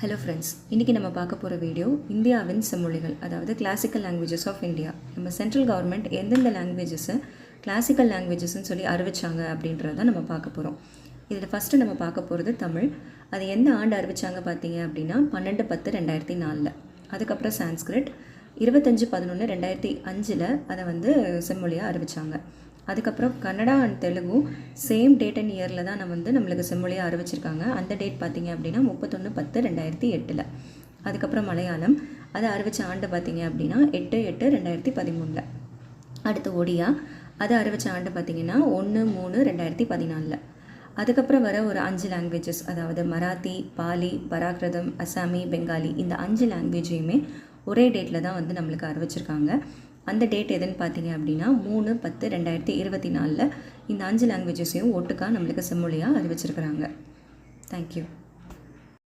Hello friends இன்றைக்கி நம்ம பார்க்க போகிற வீடியோ இந்தியாவின் செம்மொழிகள் அதாவது கிளாசிக்கல் லாங்குவேஜஸ் ஆஃப் இந்தியா நம்ம சென்ட்ரல் கவர்மெண்ட் எந்தெந்த லாங்குவேஜஸை கிளாசிக்கல் லாங்குவேஜஸ்ன்னு சொல்லி அறிவிச்சாங்க அப்படின்றத நம்ம பார்க்க போகிறோம் இதில் ஃபஸ்ட்டு நம்ம பார்க்க போகிறது தமிழ். அது எந்த ஆண்டு அறிவிச்சாங்க பார்த்தீங்க அப்படின்னா பன்னெண்டு பத்து ரெண்டாயிரத்தி நாலில். அதுக்கப்புறம் சான்ஸ்கிரிட். இருபத்தஞ்சு பதினொன்று ரெண்டாயிரத்தி அஞ்சில் அதை வந்து செம்மொழியாக அறிவிச்சாங்க. அதுக்கப்புறம் Kannada and Telugu same date and இயரில் தான் நம்ம வந்து நம்மளுக்கு செம்மொழியாக அறிவிச்சிருக்காங்க அந்த டேட் பார்த்திங்க அப்படின்னா முப்பத்தொன்று பத்து ரெண்டாயிரத்தி எட்டில். அதுக்கப்புறம் மலையாளம். அதை அறிவித்த ஆண்டு பார்த்திங்க அப்படின்னா எட்டு எட்டு ரெண்டாயிரத்தி பதிமூணில். அடுத்து ஒடியா. அதை அறிவித்த ஆண்டு பார்த்திங்கன்னா ஒன்று மூணு ரெண்டாயிரத்தி பதினாலில். அதுக்கப்புறம் வர ஒரு அஞ்சு லாங்குவேஜஸ் அதாவது மராத்தி பாலி பராகிருதம் அசாமி பெங்காலி இந்த அஞ்சு லாங்குவேஜையுமே ஒரே டேட்டில் தான் வந்து நம்மளுக்கு அறிவிச்சிருக்காங்க. அந்த டேட் எதுன்னு பார்த்தீங்க அப்படின்னா மூணு பத்து ரெண்டாயிரத்தி இருபத்தி நாலில் இந்த அஞ்சு லாங்குவேஜஸையும் ஒட்டுக்கா நம்மளுக்கு செம்மொழியாக அறிவிச்சிருக்கிறாங்க. தேங்க்யூ